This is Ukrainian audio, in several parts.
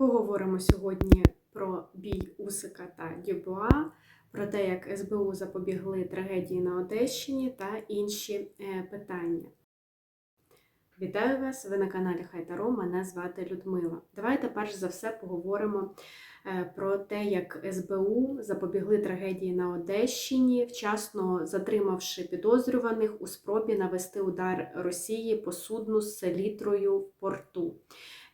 Поговоримо сьогодні про бій Усика та Дюбуа, про те, як СБУ запобігли трагедії на Одещині та інші е, питання. Вітаю вас! Ви на каналі Хайтаро. Мене звати Людмила. Давайте перш за все поговоримо е, про те, як СБУ запобігли трагедії на Одещині, вчасно затримавши підозрюваних у спробі навести удар Росії по судну з селітрою в порту.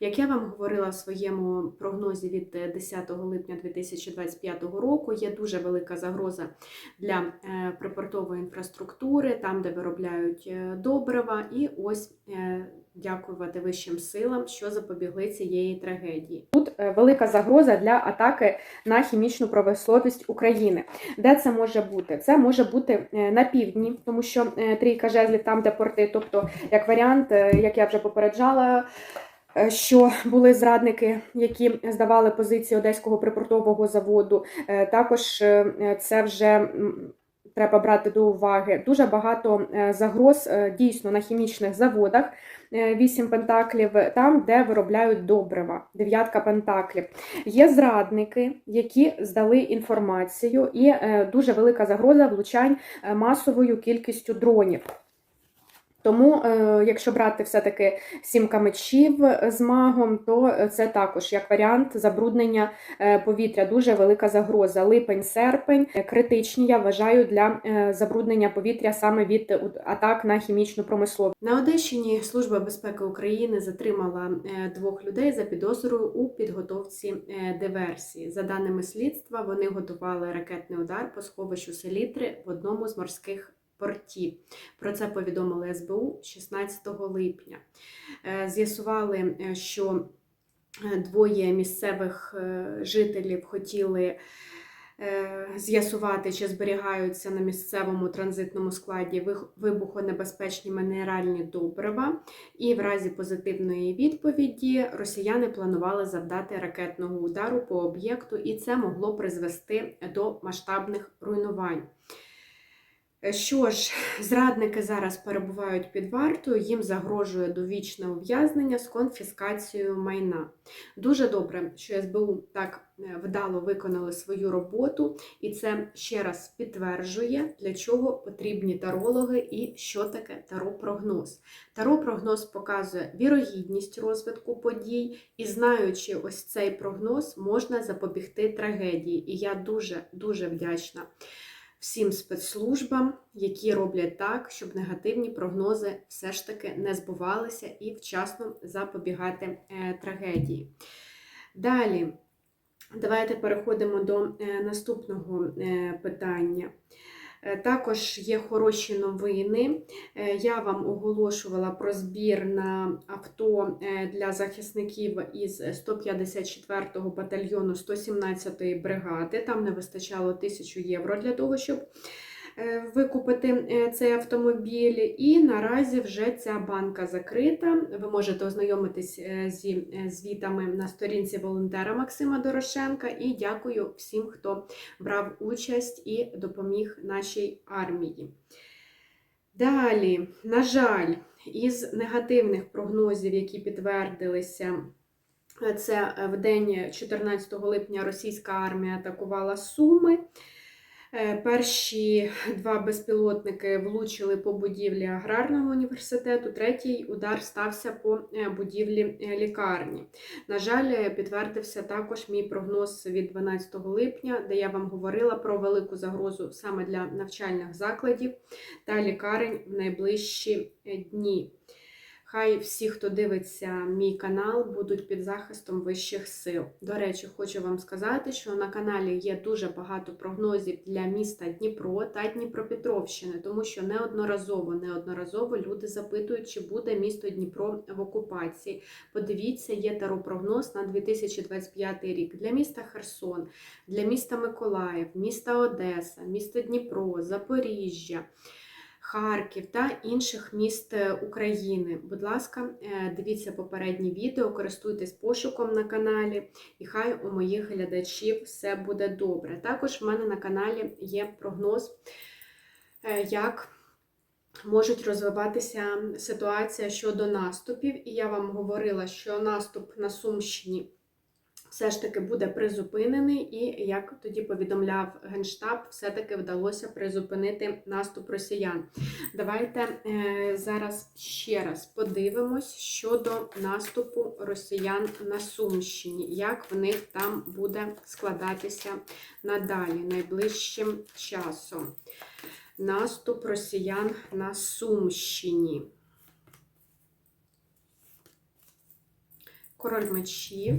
Як я вам говорила в своєму прогнозі від 10 липня 2025 року, є дуже велика загроза для е, припортової інфраструктури, там, де виробляють е, добрива, і ось е, дякувати вищим силам, що запобігли цієї трагедії. Тут е, велика загроза для атаки на хімічну промисловість України. Де це може бути? Це може бути е, на півдні, тому що е, трійка жезлів там, де порти, тобто як варіант, е, як я вже попереджала. Е, Що були зрадники, які здавали позиції Одеського припортового заводу. Е, Також е, це вже треба брати до уваги. Дуже багато загроз дійсно на хімічних заводах. Вісім пентаклів, там, де виробляють добрива, дев'ятка пентаклів. Є зрадники, які здали інформацію, і дуже велика загроза влучань масовою кількістю дронів. Тому, е, якщо брати все-таки сімка мечів з магом, то е, це також як варіант забруднення е, повітря. Дуже велика загроза. Липень-серпень е, критичні, я вважаю, для е, забруднення повітря саме від е, атак на хімічну промисловість. На Одещині Служба безпеки України затримала е, двох людей за підозрою у підготовці е, диверсії. За даними слідства, вони готували ракетний удар по сховищу селітри в одному з морських портів. Про це повідомили СБУ 16 липня. Е, З'ясували, е, що е, двоє місцевих жителів хотіли з'ясувати, чи зберігаються на місцевому транзитному складі вибухонебезпечні мінеральні добрива. І в разі позитивної відповіді росіяни планували завдати ракетного удару по об'єкту, і це могло призвести до масштабних руйнувань. Е, Що ж, зрадники зараз перебувають під вартою, їм загрожує довічне ув'язнення з конфіскацією майна. Дуже добре, що СБУ так е, вдало виконали свою роботу, і це ще раз підтверджує, для чого потрібні тарологи і що таке таро-прогноз. Таро-прогноз показує вірогідність розвитку подій, і знаючи ось цей прогноз, можна запобігти трагедії. І я дуже дуже вдячна всім спецслужбам, які роблять так, щоб негативні прогнози все ж таки не збувалися і вчасно запобігати е, трагедії. Далі, давайте переходимо до е, наступного е, питання. Е, Також є хороші новини. Е, Я вам оголошувала про збір на авто е, для захисників із 154-го батальйону 117-ї бригади. Там не вистачало 1000 євро для того, щоб викупити е, цей автомобіль. І наразі вже ця банка закрита. Ви можете ознайомитись е, зі е, звітами на сторінці волонтера Максима Дорошенка. І дякую всім, хто брав участь і допоміг нашій армії. Далі, на жаль, із негативних прогнозів, які підтвердилися, е, це е, в день 14 липня російська армія атакувала Суми. Е, Перші два безпілотники влучили по будівлі аграрного університету, третій удар стався по е, будівлі е, лікарні. На жаль, підтвердився також мій прогноз від 12 липня, де я вам говорила про велику загрозу саме для навчальних закладів та лікарень в найближчі дні. Хай всі, хто дивиться мій канал, будуть під захистом вищих сил. До речі, хочу вам сказати, що на каналі є дуже багато прогнозів для міста Дніпро та Дніпропетровщини, тому що неодноразово, неодноразово люди запитують, чи буде місто Дніпро в окупації. Подивіться, є таропрогноз на 2025 рік для міста Херсон, для міста Миколаїв, міста Одеса, міста Дніпро, Запоріжжя. Харків та інших міст е, України. Будь ласка, е, дивіться попередні відео, користуйтесь пошуком на каналі, і хай у моїх глядачів все буде добре. Також в мене на каналі є прогноз, е, як можуть розвиватися ситуація щодо наступів. І я вам говорила, що наступ на Сумщині все ж таки буде призупинений, і як тоді повідомляв Генштаб, все-таки вдалося призупинити наступ росіян. Давайте е, зараз ще раз подивимось щодо наступу росіян на Сумщині, як в них там буде складатися надалі найближчим часом. Наступ росіян на Сумщині. Король мечів.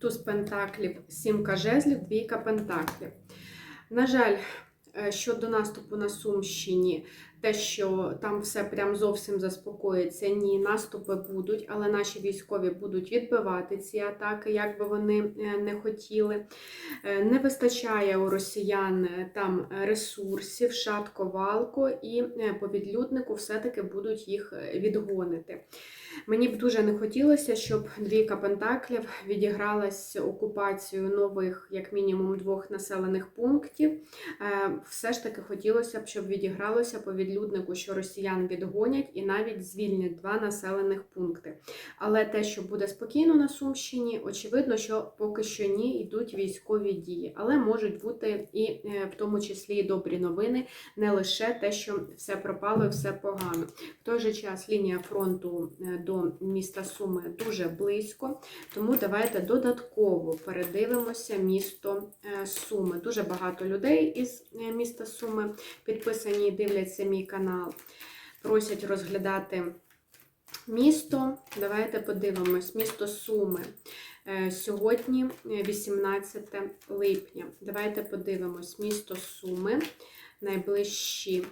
Туз пентаклів, сімка жезлів, двійка пентаклів. На жаль, е, щодо наступу на Сумщині, те, що там все прям зовсім заспокоїться, ні, наступи будуть, але наші військові будуть відбивати ці атаки, як би вони е, не хотіли. Е, Не вистачає у росіян е, там ресурсів, шатко, валко, і по відлюднику все-таки будуть їх відгонити. Мені б дуже не хотілося, щоб двійка пентаклів відігралась окупацію нових, як мінімум, двох населених пунктів. Все ж таки хотілося б, щоб відігралося по відлюднику, що росіян відгонять і навіть звільнять два населених пункти. Але те, що буде спокійно на Сумщині, очевидно, що поки що ні, йдуть військові дії. Але можуть бути і е, в тому числі і добрі новини, не лише те, що все пропало і все погано. В той же час лінія фронту е, до міста Суми дуже близько, тому давайте додатково передивимося місто е, Суми. Дуже багато людей із міста Суми підписані і дивляться мій канал. Просять розглядати місто. Давайте подивимось. Місто Суми. Е, Сьогодні е, 18 липня. Давайте подивимось. Місто Суми. Найближчі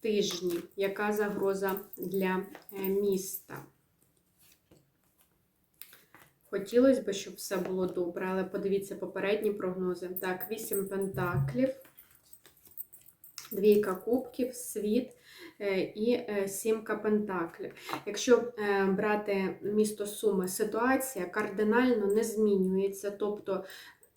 тижні. Яка загроза для е, міста? Хотілося б, щоб все було добре, але подивіться попередні прогнози. Так, 8 пентаклів, двійка кубків, світ е, і е, сімка пентаклів. Якщо е, брати місто Суми, ситуація кардинально не змінюється, тобто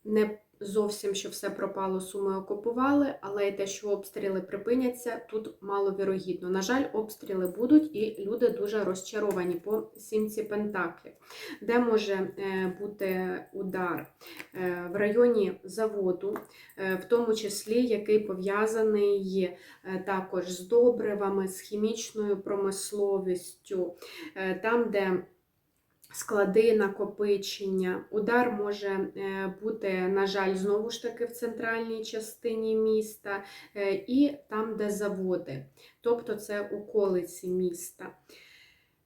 не зовсім, що все пропало, суми окупували, але й те, що обстріли припиняться, тут маловірогідно. На жаль, обстріли будуть, і люди дуже розчаровані по сімці пентаклів. Де може е, бути удар? Е, В районі заводу, е, в тому числі, який пов'язаний також з добривами, з хімічною промисловістю, там, де склади накопичення. Удар може е, бути, на жаль, знову ж таки в центральній частині міста е, і там, де заводи, тобто це околиці міста.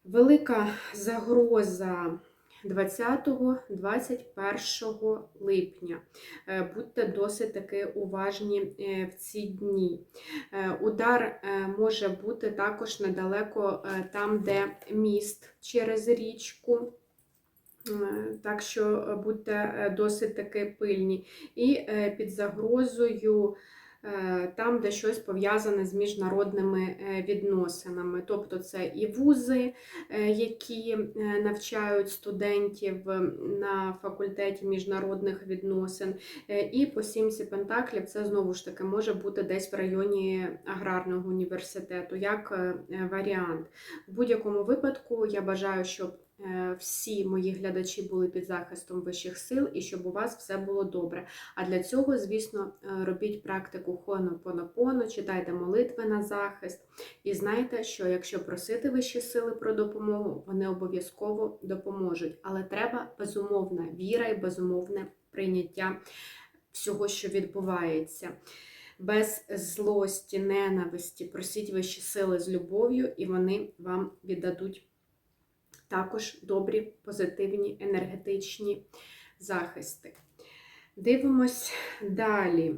Велика загроза 20-21 липня. Е, Будьте досить таки уважні в ці дні. Удар може бути також недалеко там, де міст через річку. Е, Так що будьте е, досить таки пильні. І е, під загрозою е, там, де щось пов'язане з міжнародними е, відносинами. Тобто це і вузи, е, які е, навчають студентів е, на факультеті міжнародних відносин. Е, І по сімці Пентаклів це знову ж таки може бути десь в районі аграрного університету, як е, е, варіант. В будь-якому випадку я бажаю, щоб е, всі мої глядачі були під захистом вищих сил і щоб у вас все було добре. А для цього, звісно, е, робіть практику хонопонопоно, читайте молитви на захист. І знайте, що якщо просити вищі сили про допомогу, вони обов'язково допоможуть. Але треба безумовна віра і безумовне прийняття всього, що відбувається. Без злості, ненависті, просіть вищі сили з любов'ю, і вони вам віддадуть також добрі, позитивні, енергетичні захисти. Дивимось далі.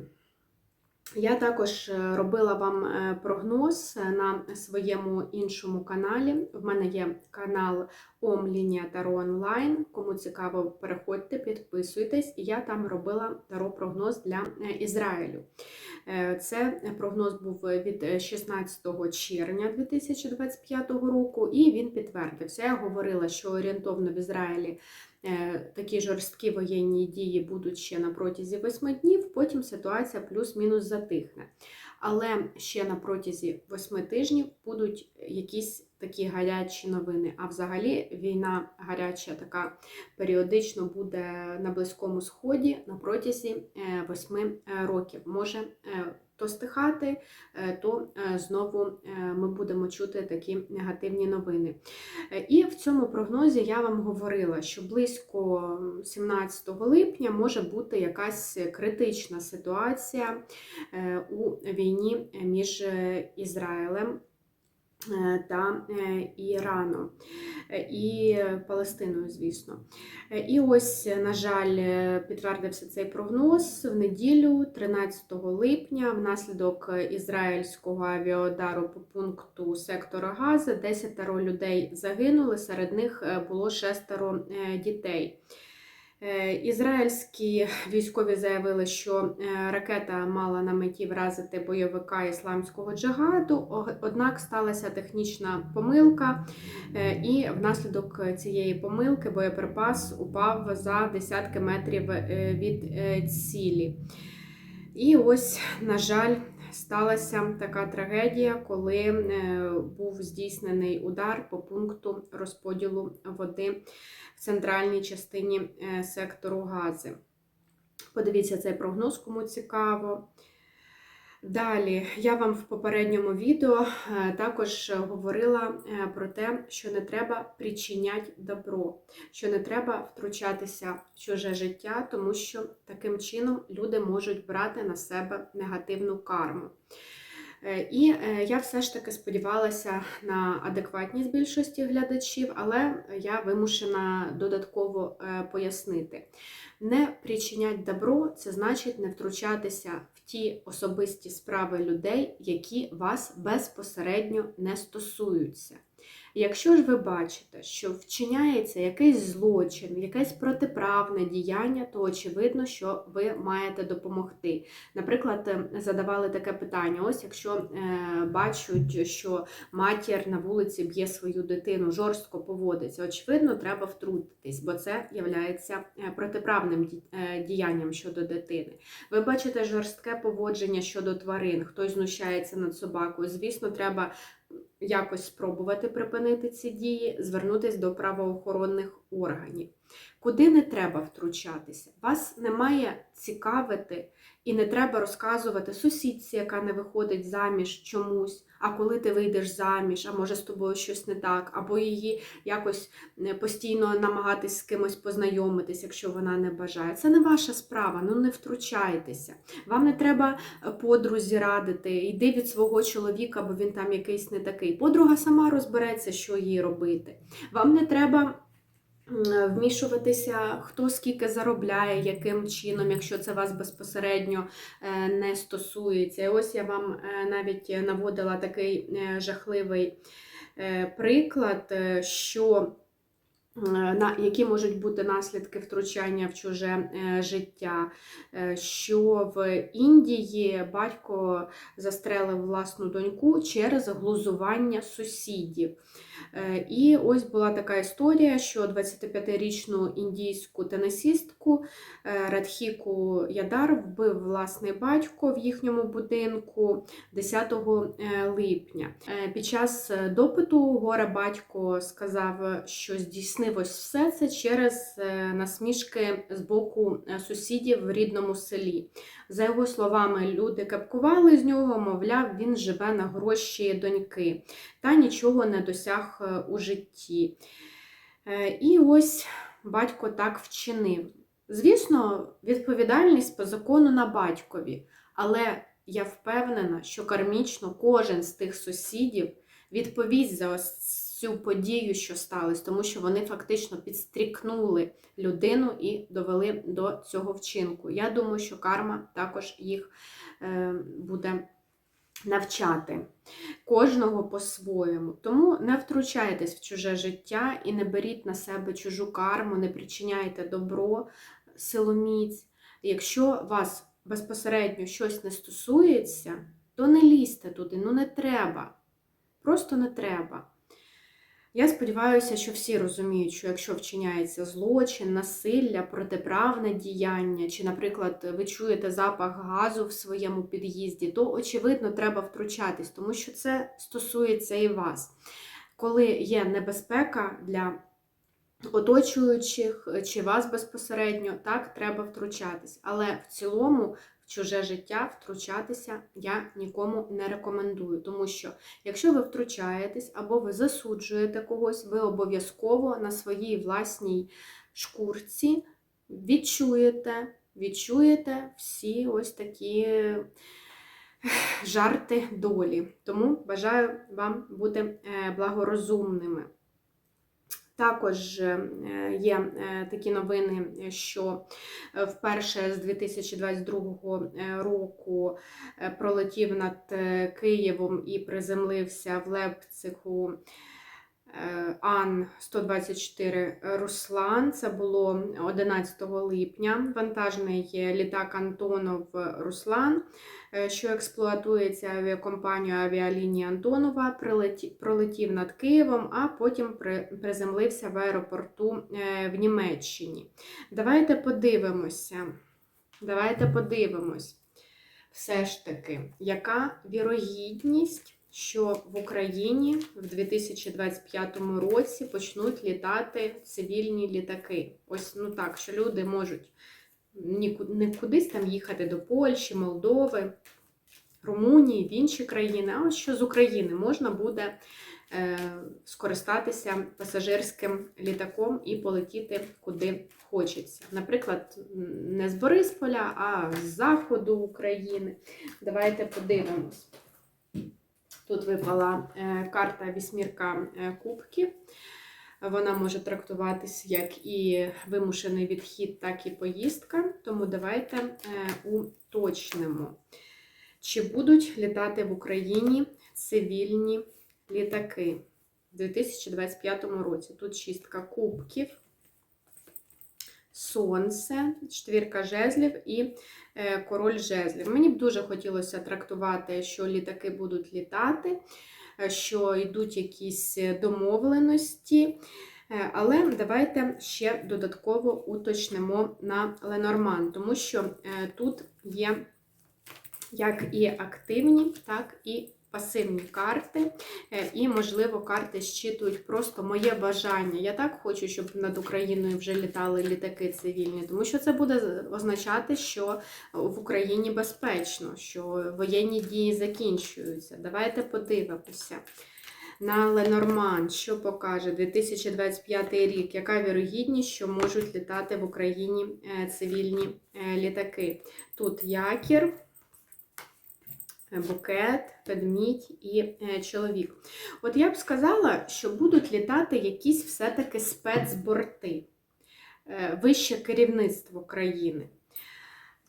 Я також е, робила вам е, прогноз на своєму іншому каналі. В мене є канал Ом Лінія Таро Онлайн. Кому цікаво, переходьте, підписуйтесь. І я там робила таро прогноз для е, Ізраїлю. Е, Це прогноз був від 16 червня 2025 року, і він підтвердився. Я говорила, що орієнтовно в Ізраїлі е, такі жорсткі воєнні дії будуть ще на протязі 8 днів, потім ситуація плюс-мінус затихне. але ще на протязі восьми тижнів будуть якісь такі гарячі новини. А взагалі війна гаряча така періодично буде на Близькому Сході на протязі е, восьми е, років. Може е, то стихати, е, то е, знову е, ми будемо чути такі негативні новини. І в цьому прогнозі я вам говорила, що близько 17 липня може бути якась критична ситуація у війні між Ізраїлем та е, Іраном е, і Палестиною, звісно. Е, І ось, на жаль, е, підтвердився цей прогноз в неділю, 13 липня, внаслідок ізраїльського авіаудару по пункту сектора Гази 10 людей загинули, серед них е, було шестеро е, дітей. Е, Ізраїльські військові заявили, що е, ракета мала на меті вразити бойовика ісламського джигаду, однак сталася технічна помилка, е, і внаслідок цієї помилки боєприпас упав за десятки метрів від цілі. І ось, на жаль, сталася така трагедія, коли е, був здійснений удар по пункту розподілу води в центральній частині е, сектору Гази. Подивіться цей прогноз, кому цікаво. Далі я вам в попередньому відео е, також говорила е, про те, що не треба причиняти добро, що не треба втручатися в чуже життя, тому що таким чином люди можуть брати на себе негативну карму. Е, І я все ж таки сподівалася на адекватність більшості глядачів, але я вимушена додатково пояснити. Не причинять добро це значить не втручатися ті особисті справи людей, які вас безпосередньо не стосуються. Якщо ж ви бачите, що вчиняється якийсь злочин, якесь протиправне діяння, то очевидно, що ви маєте допомогти. Наприклад, е, задавали таке питання: ось якщо е, бачать, що матір на вулиці б'є свою дитину, жорстко поводиться, очевидно, треба втрутитись, бо це є протиправним е, діянням щодо дитини. Ви бачите жорстке поводження щодо тварин, хтось знущається над собакою. Звісно, треба якось спробувати припинити ці дії, звернутися до правоохоронних органів. Куди не треба втручатися? Вас не має цікавити і не треба розказувати сусідці, яка не виходить заміж чомусь. А коли ти вийдеш заміж, а може з тобою щось не так, або її якось е, постійно намагатись з кимось познайомитись, якщо вона не бажає. Це не ваша справа, ну не втручайтеся. Вам не треба е, подрузі радити, йди від свого чоловіка, бо він там якийсь не такий. Подруга сама розбереться, що їй робити. Вам не треба вмішуватися, хто скільки заробляє, яким чином, якщо це вас безпосередньо е, не стосується. Ось я вам е, навіть наводила такий е, жахливий приклад, що які можуть бути наслідки втручання в чуже е, життя, Е, що в Індії батько застрелив власну доньку через глузування сусідів. Е, І ось була така історія, що 25-річну індійську тенісістку е, Радхіку Ядар вбив власний батько в їхньому будинку 10 е, липня. Е, Під час е, допиту горе батько сказав, що здійснив ось все це через е, насмішки з боку е, сусідів в рідному селі. За його словами, люди кепкували з нього, мовляв, він живе на гроші доньки та нічого не досяг е, у житті. І ось батько так вчинив. Звісно, відповідальність по закону на батькові, але я впевнена, що кармічно кожен з тих сусідів відповість за ось цю подію, що сталося, тому що вони фактично підстрікнули людину і довели до цього вчинку. Я думаю, що карма також їх е, буде навчати. Кожного по-своєму. Тому не втручайтесь в чуже життя і не беріть на себе чужу карму, не причиняйте добро, силоміць. Якщо вас безпосередньо щось не стосується, то не лізьте туди, ну не треба. Просто не треба. Я сподіваюся, що всі розуміють, що якщо вчиняється злочин, насилля, протиправне діяння, чи, наприклад, ви чуєте запах газу в своєму під'їзді, то очевидно треба втручатись, тому що це стосується і вас. Коли є небезпека для оточуючих чи вас безпосередньо, так треба втручатись. Але в цілому чуже життя втручатися я нікому не рекомендую, тому що якщо ви втручаєтесь або ви засуджуєте когось, ви обов'язково на своїй власній шкурці відчуєте, відчуєте всі ось такі жарти долі. Тому бажаю вам бути е, благорозумними. Також е, є е, такі новини, що вперше з 2022 року пролетів над Києвом і приземлився в Лепциху Ан-124 Руслан. Це було 11 липня. Вантажний літак Антонов Руслан, е, що експлуатується авіакомпанією авіалінії Антонова, пролетів над Києвом, а потім приземлився в аеропорту е, в Німеччині. Давайте подивимося. Давайте подивимось, все ж таки, яка вірогідність що в Україні в 2025 році почнуть літати цивільні літаки. Ось ну так, що люди можуть не кудись там їхати до Польщі, Молдови, Румунії, в інші країни, а що з України можна буде е, скористатися пасажирським літаком і полетіти куди хочеться. Наприклад, не з Борисполя, а з заходу України. Давайте подивимось. Тут випала е, карта вісьмірка е, кубків. Вона може трактуватись як і вимушений відхід, так і поїздка. Тому давайте е, уточнимо, чи будуть літати в Україні цивільні літаки у 2025 році. Тут шістка кубків, сонце, четвірка жезлів і Е, король жезлів. Мені б дуже хотілося трактувати, що літаки будуть літати, е, що йдуть якісь домовленості. Е, але давайте ще додатково уточнимо на Ленорман, тому що тут є як і активні, так і пасивні карти, е, і, можливо, карти щитують просто моє бажання. Я так хочу, щоб над Україною вже літали літаки цивільні, тому що це буде означати, що в Україні безпечно, що воєнні дії закінчуються. Давайте подивимося. На Ленорман, що покаже 2025 рік, яка вірогідність, що можуть літати в Україні е, цивільні е, літаки? Тут якір букет, ведмідь і е, чоловік. От я б сказала, що будуть літати якісь все-таки спецборти, е, вище керівництво країни.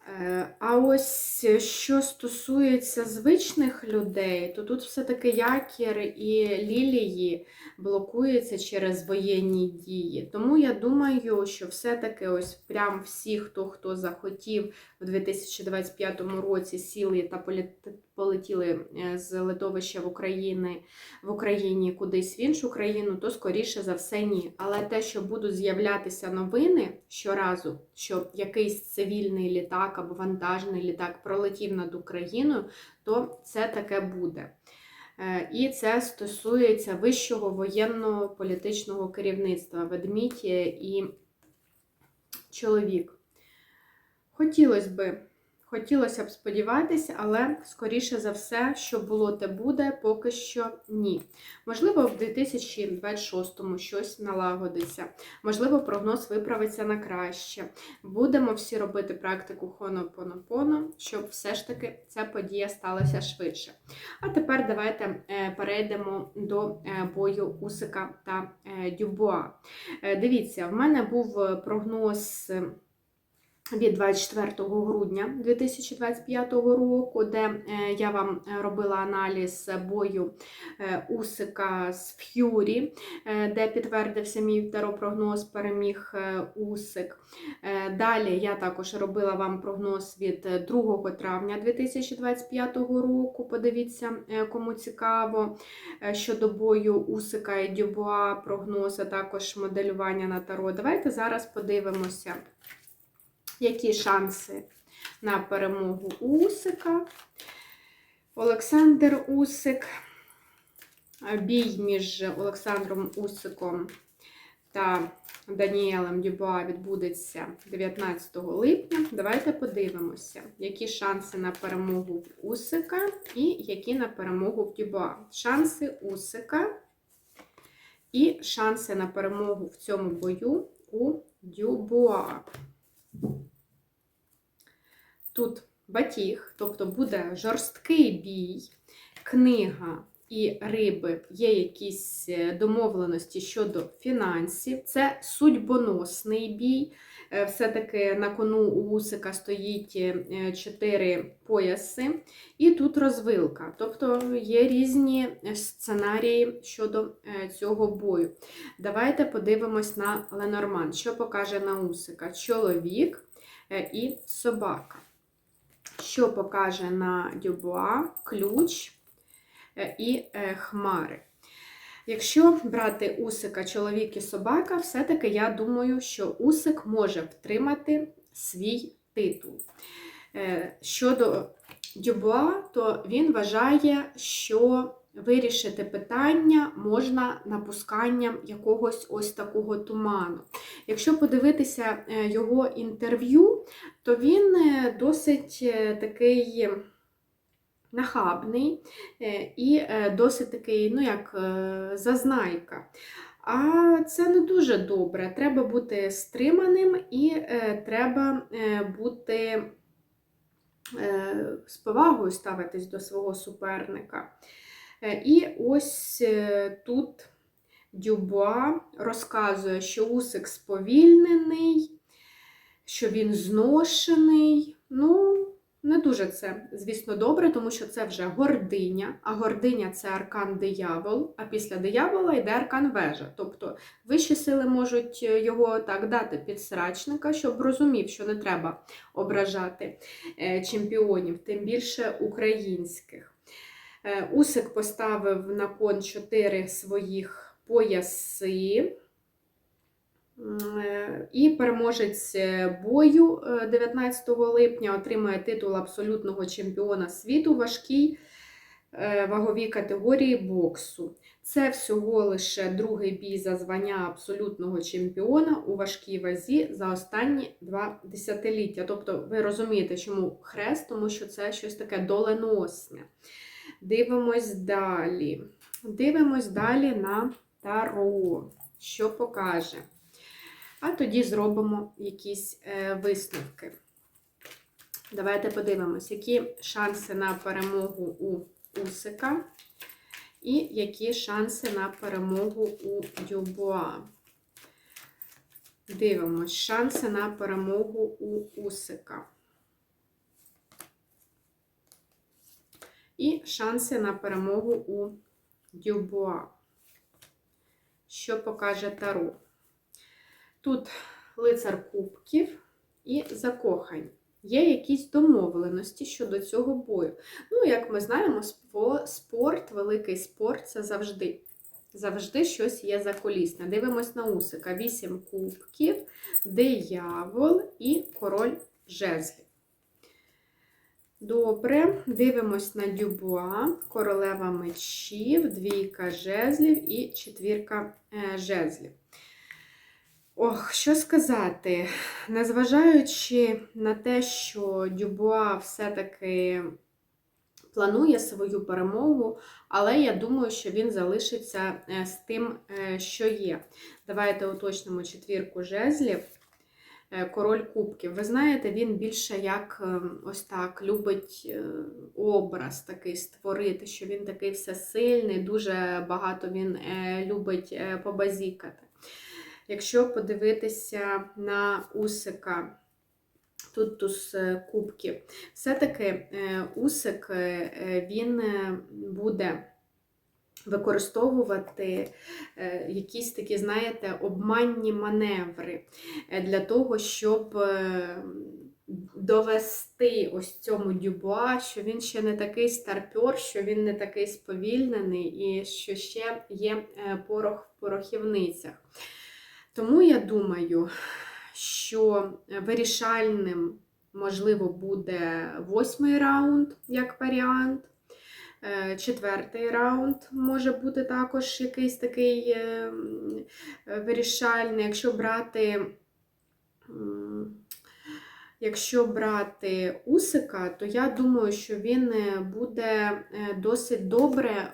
Е, а ось що стосується звичних людей, то тут все-таки якір і лілії блокуються через воєнні дії. Тому я думаю, що все-таки ось прям всі, хто хто захотів в 2025 році сіли та полетіли е, з литовища в Україні, в Україні кудись в іншу країну, то скоріше за все ні. Але те, що будуть з'являтися новини щоразу, що якийсь цивільний літак або вантажний літак пролетів над Україною, то це таке буде. Е, і це стосується вищого воєнного політичного керівництва ведмідь і чоловік. Хотілося би. Хотілося б сподіватися, але, скоріше за все, що було, те буде, поки що ні. Можливо, в 2026-му щось налагодиться, можливо, прогноз виправиться на краще. Будемо всі робити практику хонопонопоно, щоб все ж таки ця подія сталася швидше. А тепер давайте е, перейдемо до е, бою Усика та е, Дюбуа. Дивіться, в мене був прогноз від 24 грудня 2025 року, де е, я вам е, робила аналіз бою е, Усика з Ф'юрі, де підтвердився мій таропрогноз, переміг Усик. Далі я також робила вам прогноз від е, 2 травня 2025 року. Подивіться, кому цікаво щодо бою Усика і Дюбуа, прогноз, а також моделювання на таро. Давайте зараз подивимося які шанси на перемогу Усика. Олександр Усик. Бій між Олександром Усиком та Даніелем Дюбуа відбудеться 19 липня. Давайте подивимося, які шанси на перемогу в Усика і які на перемогу в Дюбуа. Шанси Усика і шанси на перемогу в цьому бою у Дюбуа. Тут батіг, тобто буде жорсткий бій, книга і риби, є якісь е, домовленості щодо фінансів. Це судьбоносний бій. Е, Все-таки на кону у Усика стоїть е, чотири пояси, і тут розвилка. Тобто є різні сценарії щодо е, цього бою. Давайте подивимось на Ленорман. Що покаже на Усика? Чоловік е, і собака. Що покаже на Дюбуа ключ е, і е, хмари. Якщо брати Усика, чоловік і собака, все-таки я думаю, що Усик може втримати свій титул. Е, Щодо Дюбуа, то він вважає, що вирішити питання можна напусканням якогось ось такого туману. Якщо подивитися е, його інтерв'ю, то він е, досить е, такий нахабний і досить такий, ну як зазнайка. А це не дуже добре. Треба бути стриманим і треба бути з повагою ставитись до свого суперника. Е, І ось е, тут Дюбуа розказує, що Усик сповільнений, що він зношений. Ну, не дуже це, звісно, добре, тому що це вже гординя, а гординя це аркан диявол, а після диявола йде аркан вежа. Тобто вищі сили можуть його так дати підсрачника, щоб розумів, що не треба ображати е, чемпіонів, тим більше українських. Е, Усик поставив на кон чотири своїх пояси. Е, І переможець е, бою е, 19 липня отримає титул абсолютного чемпіона світу важкій ваговій категорії боксу. Це всього лише другий бій за звання абсолютного чемпіона у важкій вазі за останні два десятиліття. Тобто, ви розумієте, чому хрест, тому що це щось таке доленосне. Дивимось далі. Дивимось далі на Таро, що покаже. А тоді зробимо якісь е, висновки. Давайте подивимось, які шанси на перемогу у Усика і які шанси на перемогу у Дюбуа. Дивимось, шанси на перемогу у Усика. І шанси на перемогу у Дюбуа. Що покаже Таро? Тут лицар кубків і закохань. Є якісь домовленості щодо цього бою. Ну, як ми знаємо, спорт, великий спорт це завжди. Завжди щось є заколісне. Дивимось на усика. Вісім кубків, диявол і король жезлів. Добре, дивимось на Дюбуа, королева мечів, двійка жезлів і четвірка е, жезлів. Ох, що сказати, незважаючи на те, що Дюбуа все-таки планує свою перемогу, але я думаю, що він залишиться е, з тим, е, що є. Давайте уточнимо четвірку жезлів. Е, Король кубків. Ви знаєте, він більше як е, ось так любить е, образ такий створити, що він такий всесильний, дуже багато він любить побазікати. Якщо подивитися на Усика Тут туз кубків. Все-таки усик він буде використовувати е, якісь такі, знаєте, обманні маневри е, для того, щоб е, довести ось цьому дюбуа, що він ще не такий старпер, що він не такий сповільнений і що ще є порох в порохівницях. Тому я думаю, що вирішальним, можливо, буде восьмий раунд як варіант. Е, Четвертий раунд може бути також якийсь такий е, вирішальний. Якщо брати, якщо брати Усика, то я думаю, що він е, буде досить добре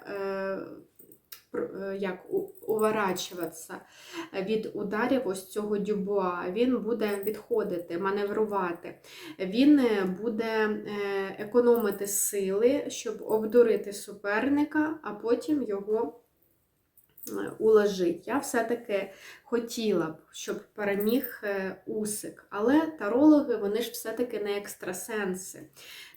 як, у- уворачуватися від ударів ось цього дюбуа. Він буде відходити, маневрувати. Він е, буде е, економити сили, щоб обдурити суперника, а потім його уложити. Я все-таки хотіла б, щоб переміг е, Усик. Але тарологи, вони ж все-таки не екстрасенси.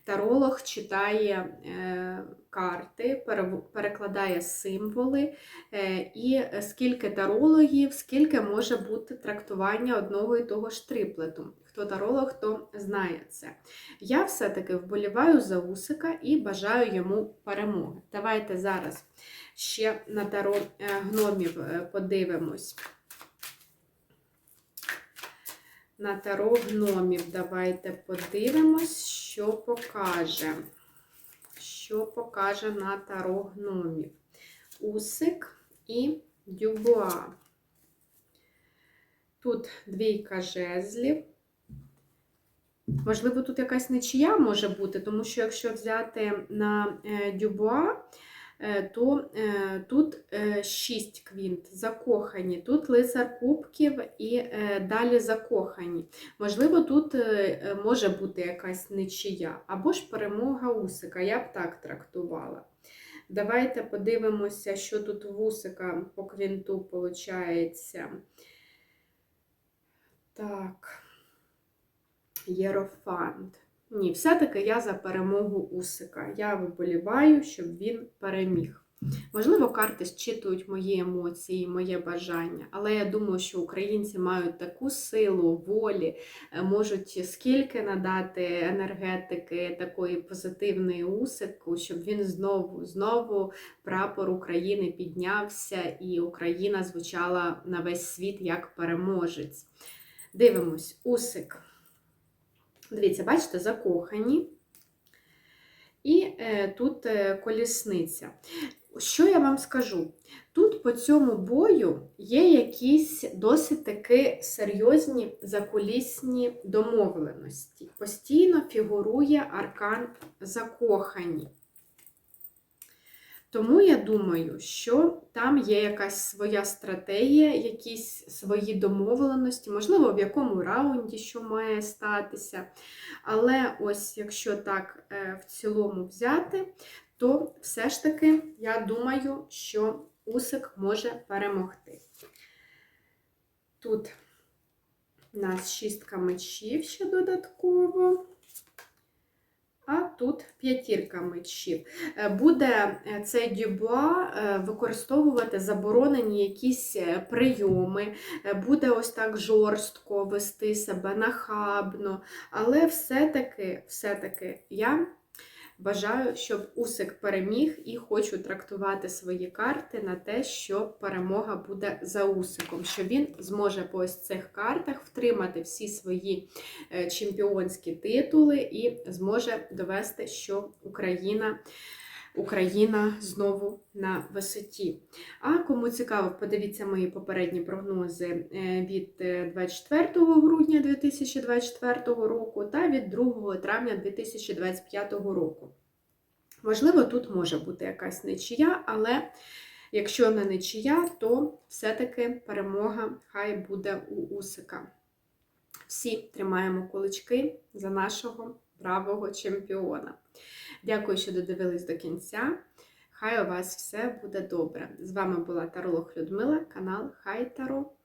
Таролог читає е, карти, перекладає символи, е, і скільки тарологів, скільки може бути трактування одного і того ж триплету. Хто таролог, то знає це. Я все-таки вболіваю за Усика і бажаю йому перемоги. Давайте зараз ще на таро е, гномів е, подивимось. На таро гномів давайте подивимось, що покаже. Що покаже на таро гномів. Усик і дюбуа. Тут двійка жезлів. Можливо, тут якась нечия може бути, тому що якщо взяти на е, дюбуа, то е, тут е, 6 квінт закохані, тут лицар кубків і е, далі закохані. Можливо, тут е, е, може бути якась нечия, або ж перемога Усика, я б так трактувала. Давайте подивимося, що тут в Усика по квінту виходить. Так. Єрофант. Ні, все-таки я за перемогу Усика. Я виболіваю, щоб він переміг. Можливо, карти зчитують мої емоції, моє бажання, але я думаю, що українці мають таку силу, волі, е, можуть скільки надати енергетики такої позитивної усику, щоб він знову, знову прапор України піднявся і Україна звучала на весь світ як переможець. Дивимось, усик. Дивіться, бачите, закохані. І е, тут е, колісниця. Що я вам скажу? Тут по цьому бою є якісь досить таки серйозні закулісні домовленості. Постійно фігурує аркан закохані. Тому я думаю, що там є якась своя стратегія, якісь свої домовленості, можливо, в якому раунді що має статися. Але ось якщо так е, в цілому взяти, то все ж таки я думаю, що Усик може перемогти. Тут у нас шістка мечів ще додатково. А тут п'ятірка мечів. Е, Буде е, цей дюбуа е, використовувати заборонені якісь прийоми, буде ось так жорстко вести себе нахабно. Але все-таки, все-таки я бажаю, щоб Усик переміг і хочу трактувати свої карти на те, що перемога буде за Усиком, що він зможе по ось цих картах втримати всі свої е, чемпіонські титули і зможе довести, що Україна. Україна знову на висоті. А кому цікаво, подивіться мої попередні прогнози е, від е, 24 грудня 2024 року та від 2 травня 2025 року. Можливо, тут може бути якась нечия, але якщо не нечия, то все-таки перемога хай буде у Усика. Всі тримаємо кулички за нашого бравого чемпіона. Дякую, що додивились до кінця. Хай у вас все буде добре. З вами була Таролог Людмила, канал Хай Таро.